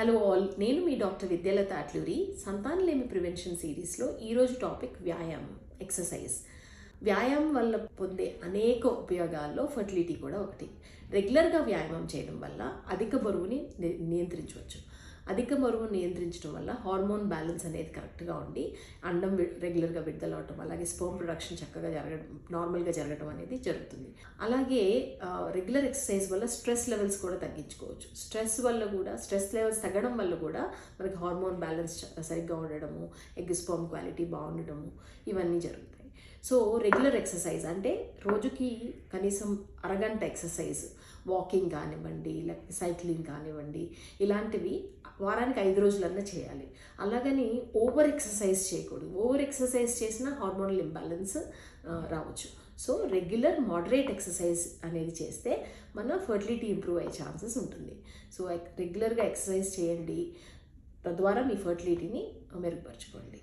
Hello all నేను మీ doctor Vidyalatha Atluri. సంతానలేమి ప్రివెన్షన్ సిరీస్లో ఈరోజు టాపిక్ వ్యాయామం ఎక్సర్సైజ్. వ్యాయామం వల్ల పొందే అనేక ఉపయోగాల్లో ఫర్టిలిటీ కూడా ఒకటి. రెగ్యులర్గా వ్యాయామం చేయడం వల్ల అధిక బరువుని ని- నియంత్రించవచ్చు. అధిక బరువు నియంత్రించడం వల్ల హార్మోన్ బ్యాలెన్స్ అనేది కరెక్ట్గా ఉండి అండం రెగ్యులర్గా విడుదల అవటం అలాగే స్పోమ్ ప్రొడక్షన్ చక్కగా జరగడం నార్మల్గా జరగడం అనేది జరుగుతుంది. అలాగే రెగ్యులర్ ఎక్సర్సైజ్ వల్ల స్ట్రెస్ లెవెల్స్ కూడా తగ్గించుకోవచ్చు. స్ట్రెస్ వల్ల కూడా స్ట్రెస్ లెవెల్స్ తగ్గడం వల్ల కూడా మనకి హార్మోన్ బ్యాలెన్స్ సరిగ్గా ఉండడము ఎగ్ స్పోమ్ క్వాలిటీ బాగుండడము ఇవన్నీ జరుగుతాయి. సో రెగ్యులర్ ఎక్సర్సైజ్ అంటే రోజుకి కనీసం అరగంట ఎక్సర్సైజ్ వాకింగ్ కానివ్వండి లేకపోతే సైక్లింగ్ కానివ్వండి ఇలాంటివి వారానికి ఐదు రోజులన్నా చేయాలి. అలాగని ఓవర్ ఎక్సర్సైజ్ చేయకూడదు. ఓవర్ ఎక్సర్సైజ్ చేసినా హార్మోనల్ ఇంబ్యాలెన్స్ రావచ్చు. సో రెగ్యులర్ మోడరేట్ ఎక్సర్సైజ్ అనేది చేస్తే మన ఫర్టిలిటీ ఇంప్రూవ్ అయ్యే ఛాన్సెస్ ఉంటుంది. సో రెగ్యులర్గా ఎక్సర్సైజ్ చేయండి. తద్వారా మీ ఫర్టిలిటీని మెరుగుపరచుకోండి.